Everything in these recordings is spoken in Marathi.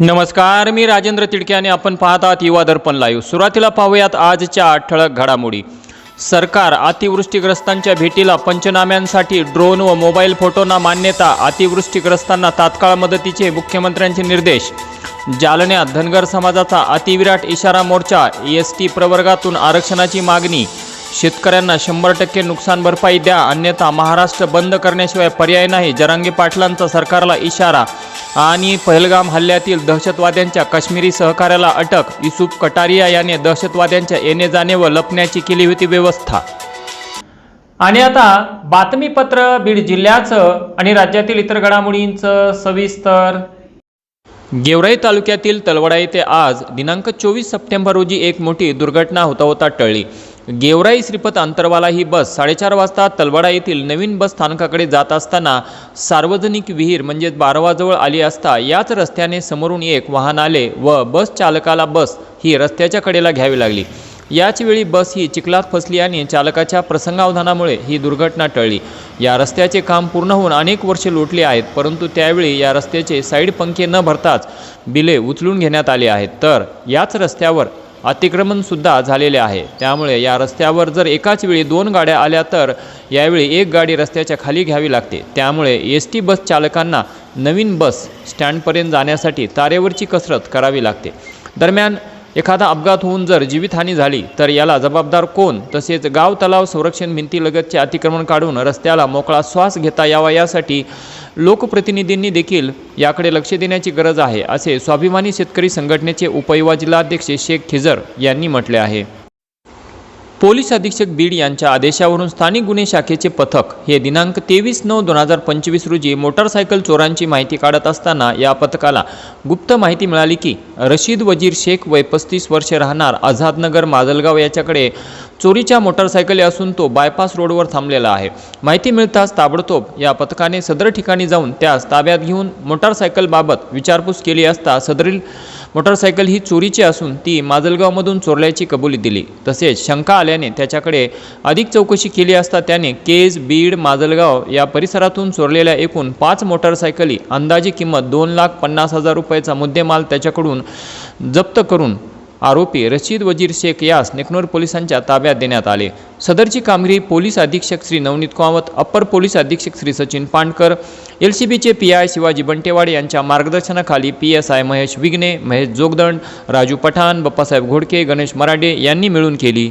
नमस्कार मी राजेंद्र तिडके आणि आपण पाहत आहात युवा दर्पण लाईव्ह सुरुवातीला पाहूयात आजच्या ठळक घडामोडी. सरकार अतिवृष्टीग्रस्तांच्या भेटीला पंचनाम्यांसाठी ड्रोन व मोबाईल फोटोंना मान्यता अतिवृष्टीग्रस्तांना तात्काळ मदतीचे मुख्यमंत्र्यांचे निर्देश. जालन्यात धनगर समाजाचा अतिविराट इशारा मोर्चा एस टी प्रवर्गातून आरक्षणाची मागणी. शेतकऱ्यांना शंभर टक्के नुकसान भरपाई द्या अन्यथा महाराष्ट्र बंद करण्याशिवाय पर्याय नाही जरांगे पाटलांचा सरकारला इशारा. आणि पहलगाम हल्ल्यातील दहशतवाद्यांच्या काश्मीरी सहकार्याला अटक. युसुफ कटारिया याने दहशतवाद्यांच्या येणे जाणे व लपण्याची केली होती व्यवस्था. आणि आता बातमीपत्र बीड जिल्ह्याचं आणि राज्यातील इतर घडामोडींचं सविस्तर. गेवराई तालुक्यातील तलवडा येथे आज दिनांक चोवीस सप्टेंबर रोजी एक मोठी दुर्घटना होता होता टळली. गेवराई श्रीपत अंतरवाला ही बस साडेचार वाजता तलवाडा येथील नवीन बस स्थानकाकडे जात असताना सार्वजनिक विहीर म्हणजेच बारवाजवळ आली असता याच रस्त्याने समोरून एक वाहन आले व बस चालकाला बस ही रस्त्याच्या कडेला घ्यावी लागली. याचवेळी बस ही चिखलात फसली आणि चालकाच्या प्रसंगावधानामुळे ही दुर्घटना टळली. या रस्त्याचे काम पूर्ण होऊन अनेक वर्षे लोटली आहेत परंतु त्यावेळी या रस्त्याचे साईड पंखे न भरताच बिले उचलून घेण्यात आले आहेत. तर याच रस्त्यावर अतिक्रमणसुद्धा झालेले आहे. त्यामुळे या रस्त्यावर जर एकाच वेळी दोन गाड्या आल्या तर यावेळी एक गाडी रस्त्याच्या खाली घ्यावी लागते. त्यामुळे एस टी बस चालकांना नवीन बस स्टँडपर्यंत जाण्यासाठी तारेवरची कसरत करावी लागते. दरम्यान एखादा अपघात होऊन जर जीवितहानी झाली तर याला जबाबदार कोण? तसेच गाव तलाव संरक्षण भिंतीलगतचे अतिक्रमण काढून रस्त्याला मोकळा श्वास घेता यावा यासाठी लोकप्रतिनिधींनी देखील याकडे लक्ष देण्याची गरज आहे असे स्वाभिमानी शेतकरी संघटनेचे उपयुवा जिल्हाध्यक्ष शेख खिजर यांनी म्हटले आहे. पोलीस अधीक्षक बीड यांच्या आदेशावरून स्थानिक गुन्हे शाखेचे पथक हे दिनांक तेवीस नऊ दोन हजार पंचवीस रोजी मोटारसायकल चोरांची माहिती काढत असताना या पथकाला गुप्त माहिती मिळाली की रशीद वजीर शेख वय पस्तीस वर्षे राहणार आझादनगर माजलगाव याच्याकडे चोरीच्या मोटारसायकली असून तो बायपास रोडवर थांबलेला आहे. माहिती मिळताच ताबडतोब या पथकाने सदर ठिकाणी जाऊन त्यास ताब्यात घेऊन मोटारसायकलबाबत विचारपूस केली असता सदरील मोटारसायकल ही चोरीची असून ती माजलगावमधून चोरल्याची कबुली दिली. तसेच शंका आल्याने त्याच्याकडे अधिक चौकशी केली असता त्याने केज बीड माजलगाव या परिसरातून चोरलेल्या एकूण पाच मोटारसायकली अंदाजे किंमत दोन लाख पन्नास हजार रुपयाचा मुद्देमाल त्याच्याकडून जप्त करून आरोपी रशीद वजीर शेख यास नेकनोर पोलिसांच्या ताब्यात देण्यात आले. सदरची कामगिरी पोलीस अधीक्षक श्री नवनीत कामत अप्पर पोलीस अधीक्षक श्री सचिन पांडकर एल सी बीचे पी आय शिवाजी बंटेवाड यांच्या मार्गदर्शनाखाली P S I Mahesh Vighne Mahesh Jogdand Raju Pathan Bappasaheb Ghodke Ganesh Marade यांनी मिळून केली.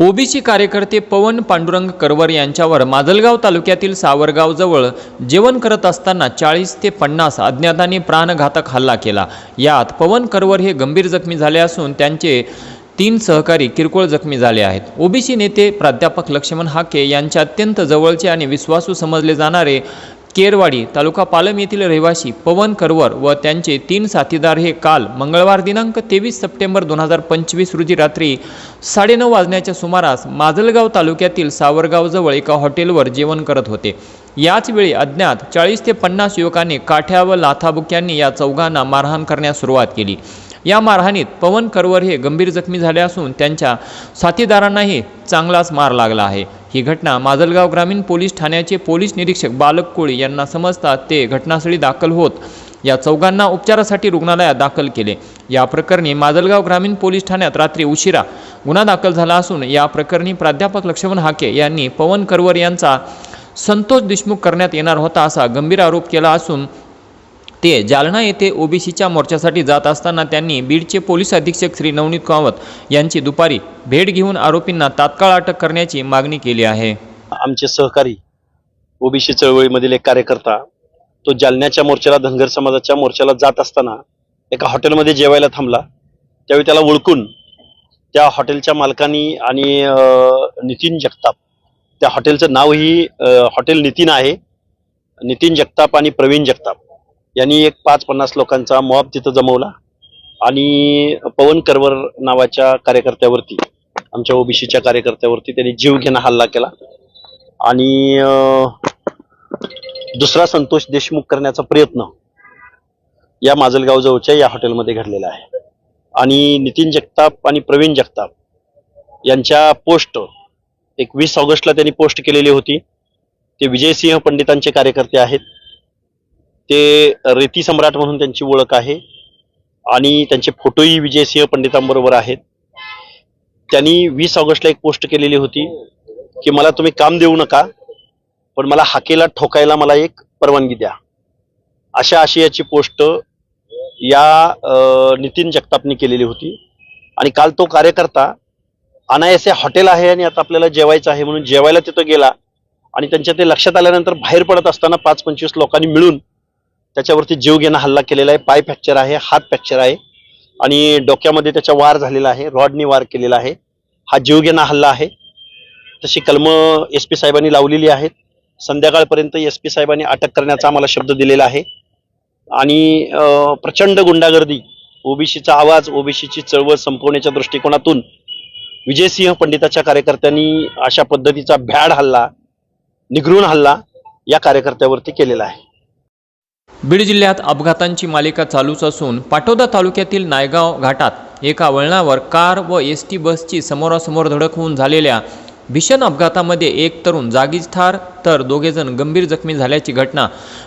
ओबीसी कार्यकर्ते पवन पांडुरंग करवर यांच्यावर माजलगाव तालुक्यातील सावरगावजवळ जेवण करत असताना चाळीस ते पन्नास अज्ञातांनी प्राणघातक हल्ला केला. यात पवन करवर हे गंभीर जखमी झाले असून त्यांचे तीन सहकारी किरकोळ जखमी झाले आहेत. ओबीसी नेते प्राध्यापक लक्ष्मण हाके यांच्या अत्यंत जवळचे आणि विश्वासू समजले जाणारे केरवाडी तालुका पालम येथील रहिवासी पवन करवर व त्यांचे तीन साथीदार हे काल मंगळवार दिनांक तेवीस सप्टेंबर दोन हजार पंचवीस रोजी रात्री साडेनऊ वाजण्याच्या सुमारास माजलगाव तालुक्यातील सावरगावजवळ एका हॉटेलवर जेवण करत होते. याचवेळी अज्ञात चाळीस ते पन्नास युवकांनी काठ्या व लाथाबुक्यांनी या चौघांना मारहाण करण्यास सुरुवात केली. या मारहाणीत पवन करवर हे गंभीर जखमी झाले असून त्यांच्या साथीदारांनाही चांगलाच मार लागला आहे. ही घटना माजलगाव ग्रामीण पोलीस ठाण्याचे पोलीस निरीक्षक बालक कोळी यांना समजता ते घटनास्थळी दाखल होत या चौघांना उपचारासाठी रुग्णालयात दाखल केले. या प्रकरणी माजलगाव ग्रामीण पोलीस ठाण्यात रात्री उशिरा गुन्हा दाखल झाला असून या प्रकरणी प्राध्यापक लक्ष्मण हाके यांनी पवन करवर यांचा संतोष देशमुख करण्यात येणार होता असा गंभीर आरोप केला असून ते जालना येथे ओबीसीच्या मोर्चासाठी जात असताना त्यांनी बीडचे पोलीस अधीक्षक श्री नवनीत कामत यांची दुपारी भेट घेऊन आरोपींना तात्काळ अटक करण्याची मागणी केली आहे. आमचे सहकारी ओबीसी चळवळीमधील एक कार्यकर्ता तो जालन्याच्या मोर्चाला धनगर समाजाच्या मोर्चाला जात असताना एका हॉटेलमध्ये जेवायला थांबला. त्यावेळी त्याला ओळखून त्या हॉटेलच्या मालकानी आणि नितीन जगताप त्या हॉटेलचं नावही हॉटेल नितीन आहे. नितीन जगताप आणि प्रवीण जगताप. यांनी एक पाच पन्नास लोकांचा मॉब तिथं जमवला आणि पवन करवर नावाच्या कार्यकर्त्यावरती आमच्या ओबीसीच्या कार्यकर्त्यावरती त्यांनी जीव घेणं हल्ला केला. आणि दुसरा संतोष देशमुख करण्याचा प्रयत्न या माजलगाव जवळच्या या हॉटेलमध्ये घडलेला आहे. आणि नितीन जगताप आणि प्रवीण जगताप यांच्या पोस्ट एक वीस ऑगस्टला त्यांनी पोस्ट केलेली होती. ते विजयसिंह पंडितांचे कार्यकर्ते आहेत. ते रेती सम्राट म्हणून त्यांची ओळख आहे. आणि त्यांचे फोटोही विजयसिंह पंडितांबरोबर आहेत. त्यांनी वीस ऑगस्टला एक पोस्ट केलेली होती की मला तुम्ही काम देऊ नका पण मला हाकेला ठोकायला मला एक परवानगी द्या. अशा आशयाची पोस्ट या नितीन जगतापनी केलेली होती. आणि काल तो कार्यकर्ता अनायसे हॉटेल आहे आणि आता आपल्याला जेवायचं आहे म्हणून जेवायला तिथं गेला. आणि त्यांच्या ते लक्षात आल्यानंतर बाहेर पडत असताना पाच पंचवीस लोकांनी मिळून त्याच्यावरती जीव घेणं हल्ला केलेला आहे पाय फ्रॅक्चर आहे हात फ्रॅक्चर आहे आणि डोक्यामध्ये त्याचा वार झालेला आहे रॉडनी वार केलेला आहे. हा जीवघेणा हल्ला आहे. तशी कलमं एस पी साहेबांनी लावलेली आहेत. संध्याकाळपर्यंत एस पी साहेबांनी अटक करण्याचा आम्हाला शब्द दिलेला आहे. आणि प्रचंड गुंडागर्दी ओबीसीचा आवाज ओबीसीची चळवळ संपवण्याच्या दृष्टिकोनातून विजयसिंह पंडिताच्या कार्यकर्त्यांनी अशा पद्धतीचा भ्याड हल्ला निगरून हल्ला या कार्यकर्त्यावरती केलेला आहे. बीड जिल्ह्यात अपघातांची मालिका चालूच असून पाटोदा तालुक्यातील नायगाव घाटात एका वळणावर कार व एस टी बसची समोरासमोर धडक होऊन झालेल्या भीषण अपघातामध्ये एक तरुण जागीच ठार तर दोघेजण गंभीर जखमी झाल्याची घटना.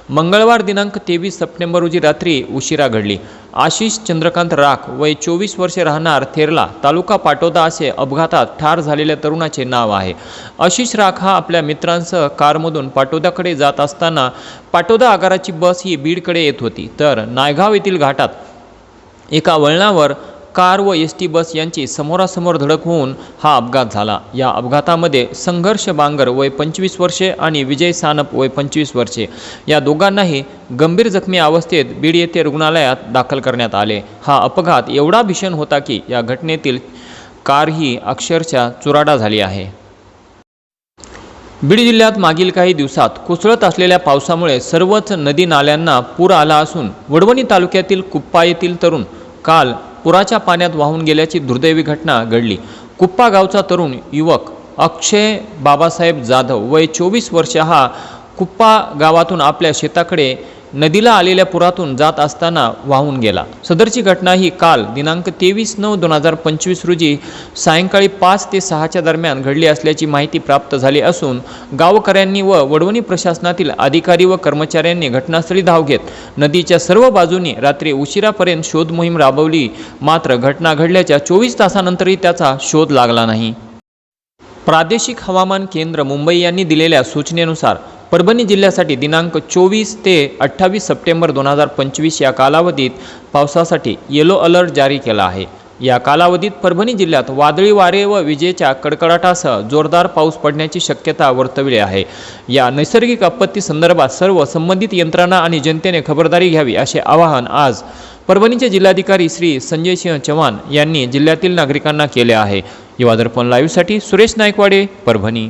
मंगळवार दिनांक तेवीस सप्टेंबर रोजी रात्री उशिरा घडली. आशिष चंद्रकांत राख वय चोवीस वर्षे राहणार थेरला तालुका पाटोदा असे अपघातात ठार झालेल्या तरुणाचे नाव आहे. आशिष राख हा आपल्या मित्रांसह कारमधून पाटोद्याकडे जात असताना पाटोदा आगाराची बस ही बीडकडे येत होती तर नायगाव येथील घाटात एका वळणावर कार व एस टी बस यांची समोरासमोर धडक होऊन हा अपघात झाला. या अपघातामध्ये संघर्ष बांगर वय पंचवीस वर्षे आणि विजय सानप वय पंचवीस वर्षे. या दोघांनाही गंभीर जखमी अवस्थेत बीड येथे रुग्णालयात दाखल करण्यात आले. हा अपघात एवढा भीषण होता की या घटनेतील कार ही अक्षरशः चुराडा झाली आहे. बीड जिल्ह्यात मागील काही दिवसात कोसळत असलेल्या पावसामुळे सर्वच नदी नाल्यांना पूर आला असून वडवणी तालुक्यातील कुप्पा येथील तरुण काल पुराच्या पाण्यात वाहून गेल्याची दुर्दैवी घटना घडली. कुप्पा गावचा तरुण युवक अक्षय बाबासाहेब जाधव वय चोवीस वर्ष हा कुप्पा गावातून आपल्या शेताकडे नदीला आलेल्या पुरातून जात असताना वाहून गेला. सदरची घटना ही काल दिनांक तेवीस नऊ दोन हजार पंचवीस रोजी सायंकाळी पाच ते सहाच्या दरम्यान घडली असल्याची माहिती प्राप्त झाली असून गावकऱ्यांनी व वडवणी प्रशासनातील अधिकारी व कर्मचाऱ्यांनी घटनास्थळी धाव घेत नदीच्या सर्व बाजूनी रात्री उशिरापर्यंत शोध मोहीम राबवली. मात्र घटना घडल्याच्या चोवीस तासानंतरही त्याचा शोध लागला नाही. प्रादेशिक हवामान केंद्र मुंबई यांनी दिलेल्या सूचनेनुसार परभणी जिल्ह्यासाठी दिनांक चोवीस ते अठ्ठावीस सप्टेंबर दोन हजार पंचवीस या कालावधीत पावसासाठी येलो अलर्ट जारी केला आहे. या कालावधीत परभणी जिल्ह्यात वादळी वारे व विजेच्या कडकडाटासह जोरदार पाऊस पडण्याची शक्यता वर्तवली आहे. या नैसर्गिक आपत्ती संदर्भात सर्व संबंधित यंत्रणा आणि जनतेने खबरदारी घ्यावी असे आवाहन आज परभणीचे जिल्हाधिकारी श्री संजय सिंह चव्हाण यांनी जिल्ह्यातील नागरिकांना केले आहे. युवा दर्पण लाईव्हसाठी सुरेश नायकवाडे परभणी.